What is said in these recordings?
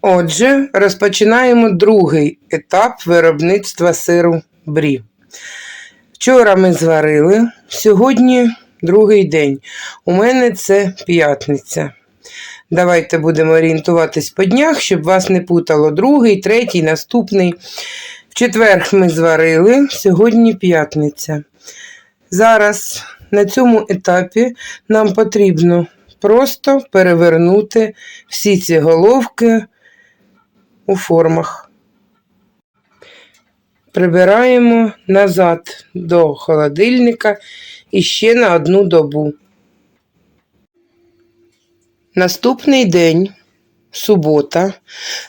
Отже, розпочинаємо другий етап виробництва сиру брі. Вчора ми зварили, сьогодні другий день. У мене це п'ятниця. Давайте будемо орієнтуватись по днях, щоб вас не путало. Другий, третій, наступний. В четвер ми зварили, сьогодні п'ятниця. Зараз на цьому етапі нам потрібно просто перевернути всі ці головки у формах. Прибираємо назад до холодильника і ще на одну добу. Наступний день, субота,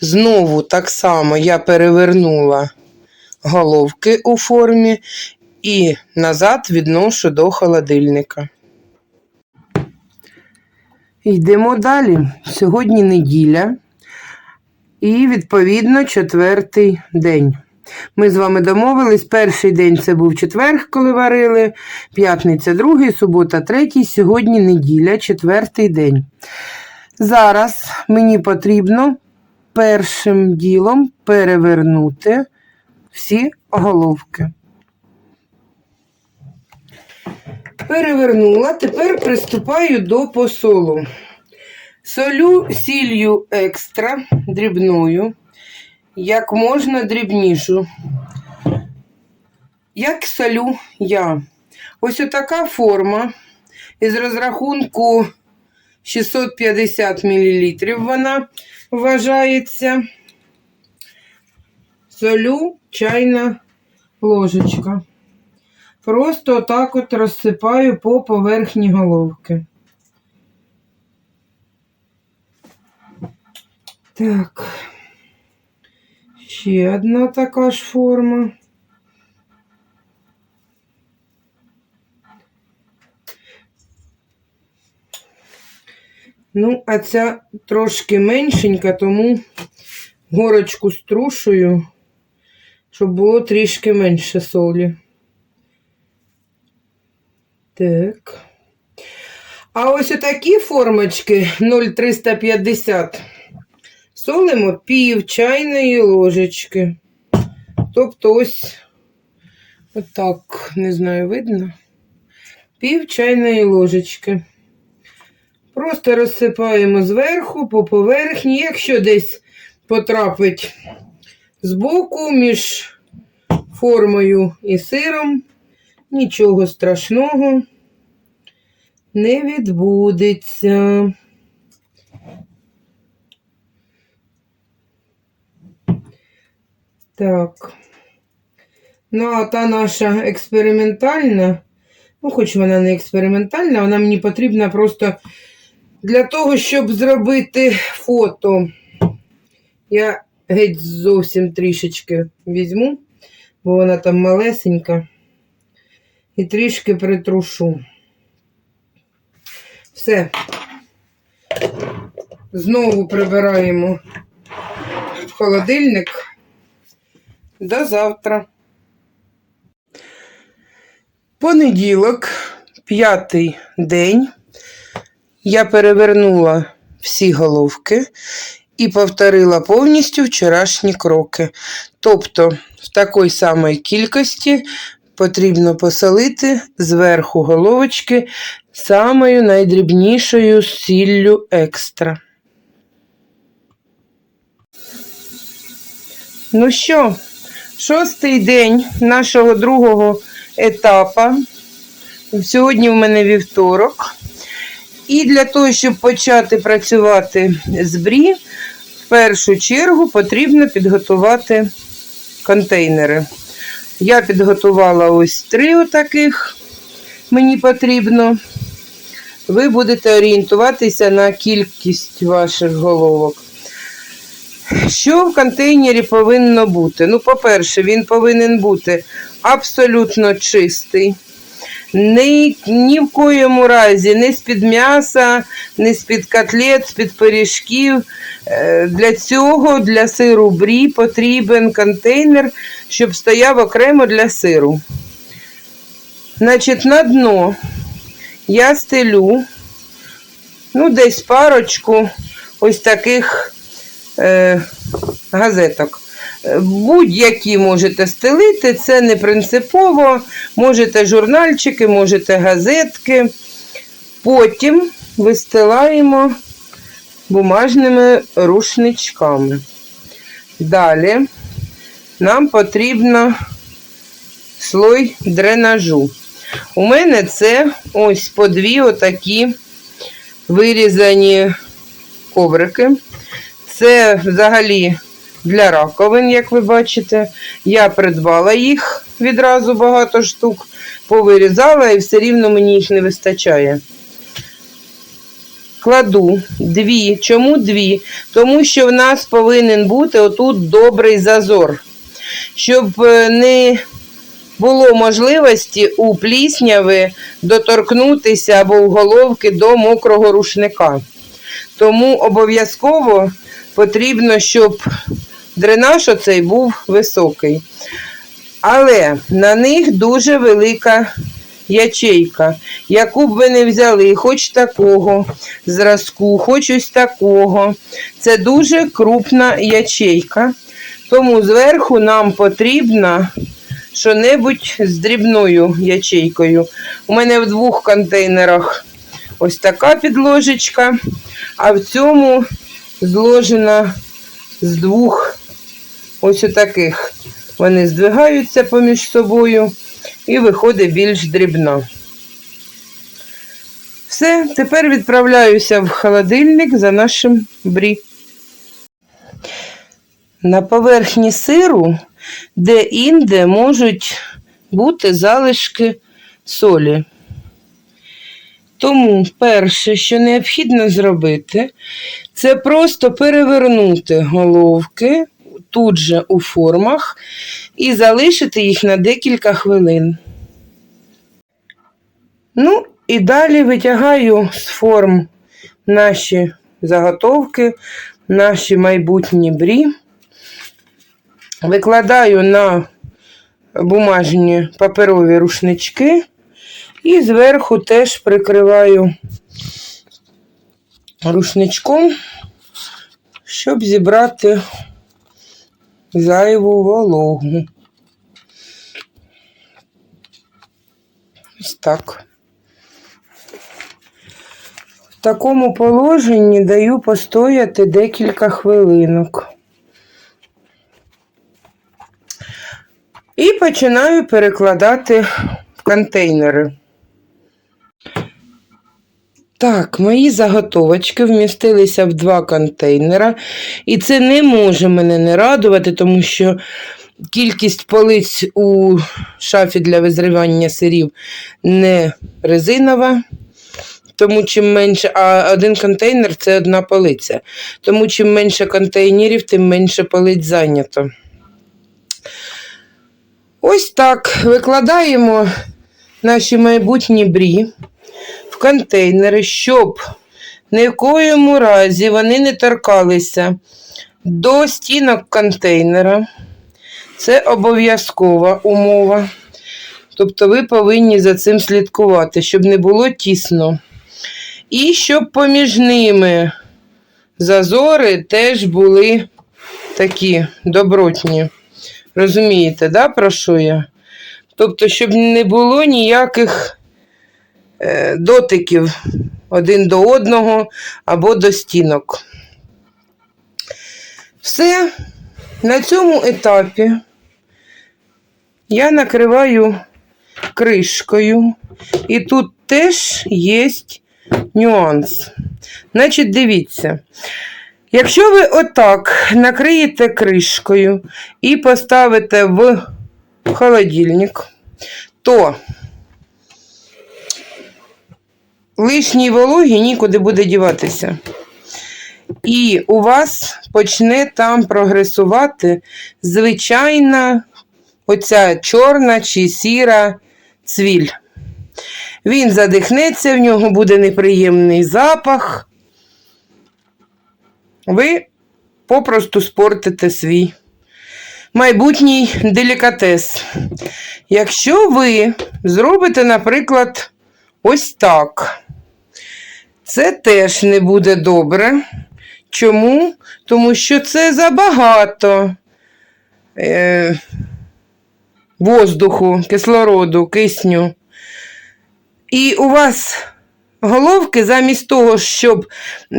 знову так само я перевернула головки у формі і назад відношу до холодильника. Йдемо далі. Сьогодні неділя і, відповідно, четвертий день. Ми з вами домовились, перший день це був четверг, коли варили, п'ятниця другий, субота третій, сьогодні неділя, четвертий день. Зараз мені потрібно першим ділом перевернути всі головки. Перевернула, тепер приступаю до посолу. Солю сіллю екстра дрібною, як можна дрібнішу. Як солю я? Ось отака форма із розрахунку 650 мл вона вважається. Солю чайна ложечка. Просто отак от розсипаю по поверхні головки. Так. Ще одна така ж форма. Ну, а ця трошки меншенька, тому горочку струшую, щоб було трішки менше солі. Так. А ось отакі формочки 0,350 солимо пів чайної ложечки. Тобто ось отак, не знаю, видно. Пів чайної ложечки. Просто розсипаємо зверху по поверхні, якщо десь потрапить збоку між формою і сиром, нічого страшного не відбудеться. Так. Ну, а та наша експериментальна, ну, хоч вона не експериментальна, вона мені потрібна просто для того, щоб зробити фото. Я геть зовсім трішечки візьму, бо вона там малесенька. І трішки притрушу. Все. Знову прибираємо в холодильник. До завтра. Понеділок, п'ятий день. Я перевернула всі головки і повторила повністю вчорашні кроки. Тобто, в такій самій кількості потрібно посолити зверху головочки самою найдрібнішою сіллю екстра. Ну що, шостий день нашого другого етапу. Сьогодні в мене вівторок. І для того, щоб почати працювати з брі, в першу чергу потрібно підготувати контейнери. Я підготувала ось три отаких, мені потрібно. Ви будете орієнтуватися на кількість ваших головок. Що в контейнері повинно бути? Ну, по-перше, він повинен бути абсолютно чистий. Ні, ні в коєму разі, не з-під м'яса, не з-під котлет, з-під пиріжків. Е, Для цього, для сиру брі, потрібен контейнер, щоб стояв окремо для сиру. Значить, на дно я стелю, ну, десь парочку ось таких е, газеток. Будь-які можете стелити, це не принципово. Можете журнальчики, можете газетки. Потім вистилаємо бумажними рушничками. Далі нам потрібно слой дренажу. У мене це ось по дві отакі вирізані коврики. Це взагалі для раковин, як ви бачите. Я придбала їх відразу багато штук, повирізала і все рівно мені їх не вистачає. Кладу дві. Чому дві? Тому що в нас повинен бути отут добрий зазор, щоб е, не було можливості у плісняви доторкнутися або в головки до мокрого рушника. Тому обов'язково потрібно, щоб дренаж оцей був високий. Але на них дуже велика ячейка, яку б ви не взяли, хоч такого зразку, хоч ось такого. Це дуже крупна ячейка. Тому зверху нам потрібно що-небудь з дрібною ячейкою. У мене в двох контейнерах ось така підложечка, а в цьому зложена з двох ось таких. Вони здвигаються поміж собою і виходить більш дрібна. Все, тепер відправляюся в холодильник за нашим брі. На поверхні сиру де-інде можуть бути залишки солі. Тому перше, що необхідно зробити, це просто перевернути головки тут же у формах і залишити їх на декілька хвилин. Ну, і далі витягаю з форм наші заготовки, наші майбутні брі. Викладаю на бумажні паперові рушнички і зверху теж прикриваю рушничком, щоб зібрати зайву вологу. Ось так. В такому положенні даю постояти декілька хвилинок. І починаю перекладати в контейнери. Так, мої заготовочки вмістилися в два контейнера. І це не може мене не радувати, тому що кількість полиць у шафі для визривання сирів не резинова. Тому чим менше, а один контейнер це одна полиця. Тому чим менше контейнерів, тим менше полиць зайнято. Ось так викладаємо наші майбутні брі контейнери, щоб в коєму разі вони не торкалися до стінок контейнера. Це обов'язкова умова. Тобто ви повинні за цим слідкувати, щоб не було тісно. І щоб поміж ними зазори теж були такі добротні. Розумієте, да, про що я? Тобто, щоб не було ніяких дотиків один до одного або до стінок. Все, на цьому етапі я накриваю кришкою, і тут теж є нюанс. Значить, дивіться. Якщо ви отак накриєте кришкою і поставите в холодильник, то лишній вологі нікуди буде діватися. І у вас почне там прогресувати звичайна оця чорна чи сіра цвіль. Він задихнеться, в нього буде неприємний запах. Ви попросту спортите свій майбутній делікатес. Якщо ви зробите, наприклад, ось так, це теж не буде добре. Чому? Тому що це забагато е, воздуху, кислороду, кисню. І у вас головки, замість того, щоб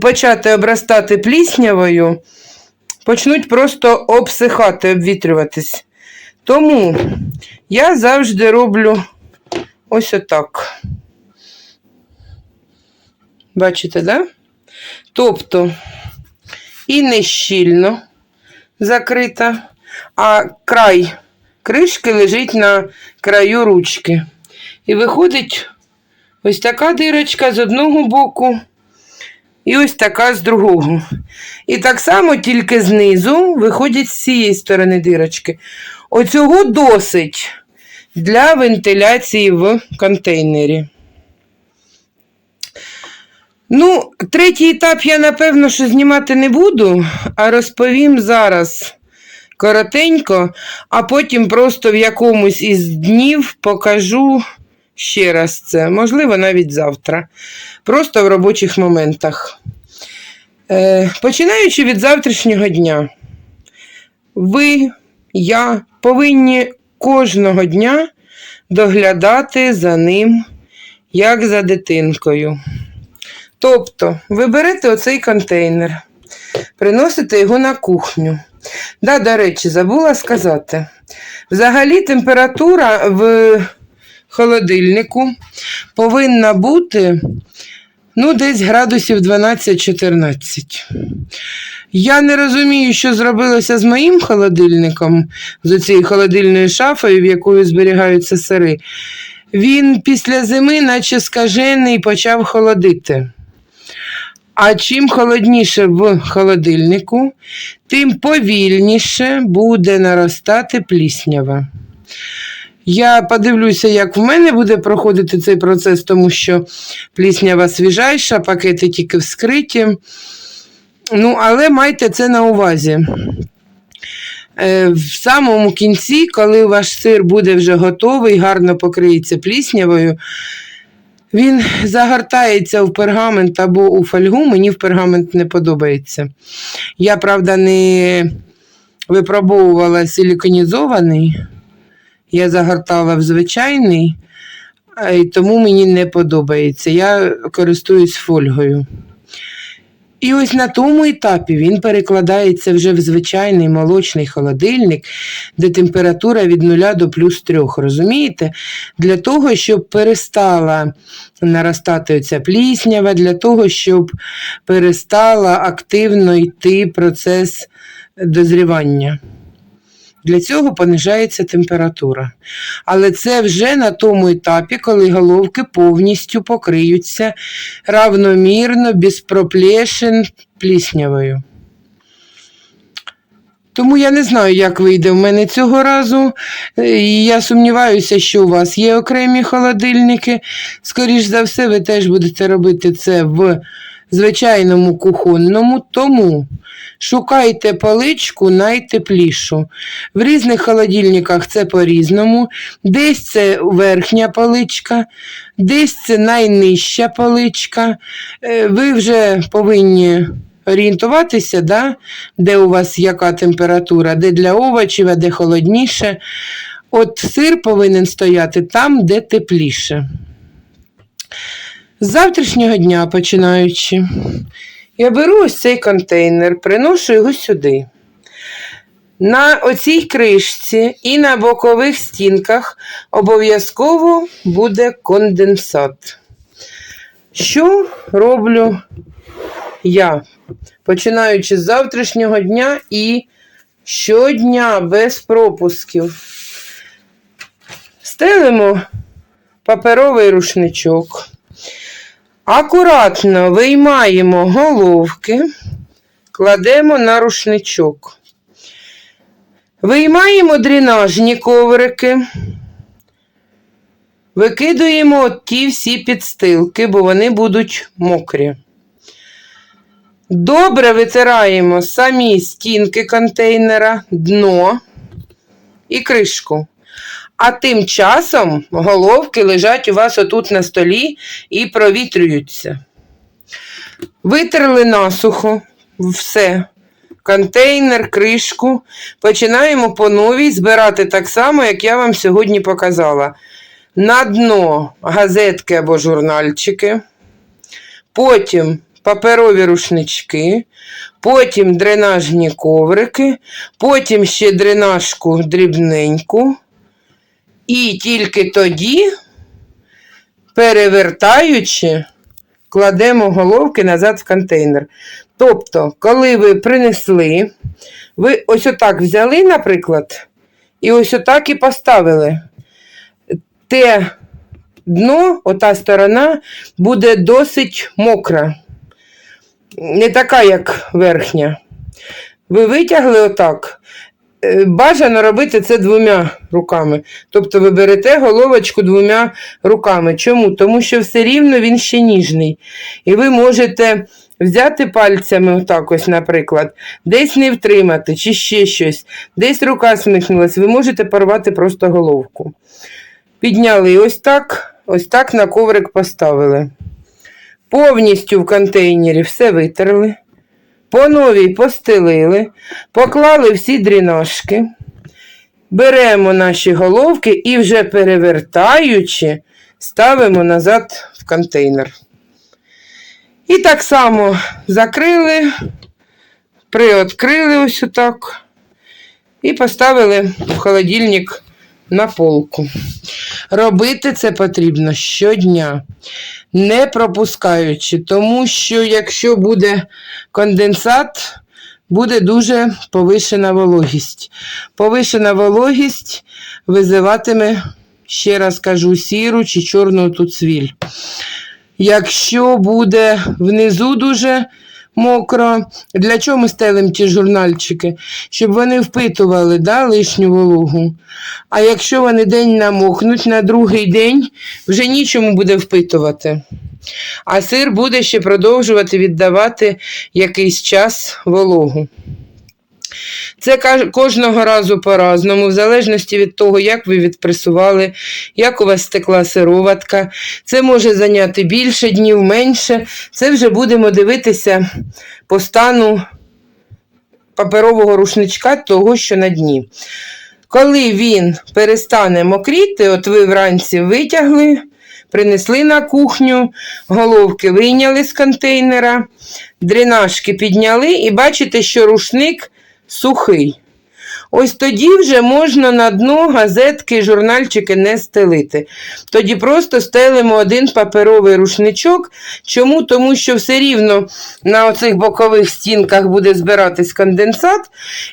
почати обростати пліснявою, почнуть просто обсихати, обвітрюватись. Тому я завжди роблю ось отак. Бачите, да? Тобто і не щільно закрита, а край кришки лежить на краю ручки. І виходить ось така дирочка з одного боку, і ось така з другого. І так само тільки знизу виходять з цієї сторони дирочки. Оцього досить для вентиляції в контейнері. Ну, третій етап я, напевно, що знімати не буду, а розповім зараз коротенько, а потім просто в якомусь із днів покажу ще раз це, можливо, навіть завтра. Просто в робочих моментах. Е, починаючи від завтрашнього дня, ви, я повинні кожного дня доглядати за ним, як за дитинкою. Тобто, ви берете оцей контейнер, приносите його на кухню. Да, до речі, забула сказати. Взагалі температура в холодильнику повинна бути ну, десь градусів 12-14. Я не розумію, що зробилося з моїм холодильником, з цією холодильною шафою, в якої зберігаються сири. Він після зими, наче скажений, почав холодити. А чим холодніше в холодильнику, тим повільніше буде наростати пліснява. Я подивлюся, як в мене буде проходити цей процес, тому що пліснява свіжайша, пакети тільки вскриті. Ну, але майте це на увазі. Е, В самому кінці, коли ваш сир буде вже готовий, гарно покриється пліснявою, він загортається в пергамент або у фольгу. Мені в пергамент не подобається. Я, правда, не випробовувала силіконізований, я загортала в звичайний, тому мені не подобається. Я користуюсь фольгою. І ось на тому етапі він перекладається вже в звичайний молочний холодильник, де температура від 0 до плюс 3, розумієте? Для того, щоб перестала наростати оця пліснява, для того, щоб перестала активно йти процес дозрівання. Для цього понижається температура. Але це вже на тому етапі, коли головки повністю покриються равномірно, без проплешин пліснявою. Тому я не знаю, як вийде в мене цього разу. Е, я сумніваюся, що у вас є окремі холодильники. Скоріш за все, ви теж будете робити це в звичайному кухонному, тому шукайте поличку найтеплішу. В різних холодильниках це по-різному. Десь це верхня поличка, десь це найнижча поличка. Е, Ви вже повинні орієнтуватися, да? де у вас яка температура, де для овочів, а де холодніше. От сир повинен стояти там, де тепліше. З завтрашнього дня починаючи, я беру ось цей контейнер, приношу його сюди. На оцій кришці і на бокових стінках обов'язково буде конденсат. Що роблю я? Починаючи з завтрашнього дня і щодня без пропусків. Стелимо паперовий рушничок. Акуратно виймаємо головки, кладемо на рушничок. Виймаємо дренажні коврики, викидуємо ті всі підстилки, бо вони будуть мокрі. Добре витираємо самі стінки контейнера, дно і кришку. А тим часом головки лежать у вас отут на столі і провітрюються. Витерли насухо, все. Контейнер, кришку. Починаємо по новій збирати так само, як я вам сьогодні показала. На дно газетки або журнальчики, потім паперові рушнички, потім дренажні коврики, потім ще дренажку дрібненьку. І тільки тоді, перевертаючи, кладемо головки назад в контейнер. Тобто, коли ви принесли, ви ось отак взяли, наприклад, і ось отак і поставили. Те дно, ота сторона, буде досить мокра. Не така, як верхня. Ви витягли отак. Е, Бажано робити це двома руками. Тобто ви берете головочку двома руками. Чому? Тому що все рівно він ще ніжний. І ви можете взяти пальцями, отак ось, наприклад, десь не втримати, чи ще щось, десь рука смикнулась, ви можете порвати просто головку. Підняли ось так, ось так на коврик поставили. Повністю в контейнері все витерли. По новій постелили, поклали всі дрінашки, беремо наші головки і вже перевертаючи, ставимо назад в контейнер. І так само закрили, приоткрили ось отак і поставили в холодильник на полку. Робити це потрібно щодня, не пропускаючи, тому що якщо буде конденсат, буде дуже повишена вологість. Повишена вологість визиватиме, ще раз кажу, сіру чи чорну тут цвіль. Якщо буде внизу дуже мокро, для чого ми стелимо ті журнальчики? Щоб вони впитували да, лишню вологу. А якщо вони день намокнуть, на другий день вже нічому буде впитувати. А сир буде ще продовжувати віддавати якийсь час вологу. Це кожного разу по-разному, в залежності від того, як ви відпресували, як у вас стекла сироватка. Це може зайняти більше днів, менше. Це вже будемо дивитися по стану паперового рушничка, того, що на дні. Коли він перестане мокріти, от ви вранці витягли, принесли на кухню, головки вийняли з контейнера, дренажки підняли і бачите, що рушник сухий. Ось тоді вже можна на дно газетки, журнальчики не стелити. Тоді просто стелимо один паперовий рушничок. Чому? Тому що все рівно на оцих бокових стінках буде збиратись конденсат,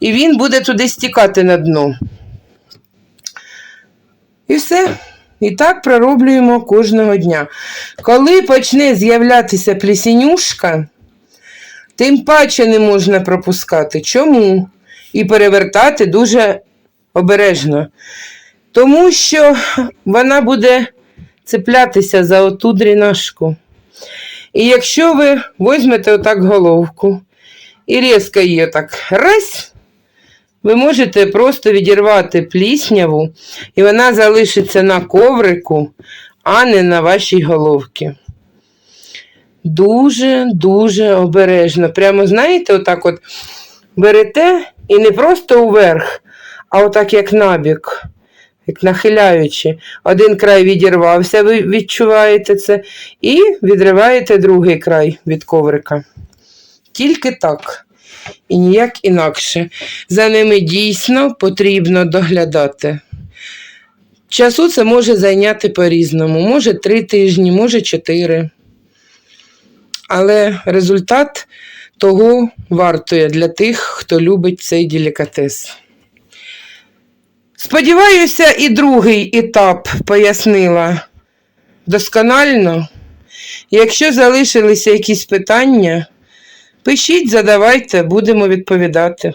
і він буде туди стікати на дно. І все. І так пророблюємо кожного дня. Коли почне з'являтися плісінюшка, тим паче не можна пропускати. Чому? І перевертати дуже обережно. Тому що вона буде цеплятися за оту дрінашку. І якщо ви візьмете отак головку і різко її отак раз, ви можете просто відірвати плісняву, і вона залишиться на коврику, а не на вашій головці. Дуже-дуже обережно. Прямо, знаєте, отак от берете і не просто уверх, а отак як набік, як нахиляючи. Один край відірвався, ви відчуваєте це, і відриваєте другий край від коврика. Тільки так. І ніяк інакше. За ними дійсно потрібно доглядати. Часу це може зайняти по-різному. Може три тижні, може чотири. Але результат того вартує для тих, хто любить цей делікатес. Сподіваюся, і другий етап пояснила досконально. Якщо залишилися якісь питання, пишіть, задавайте, будемо відповідати.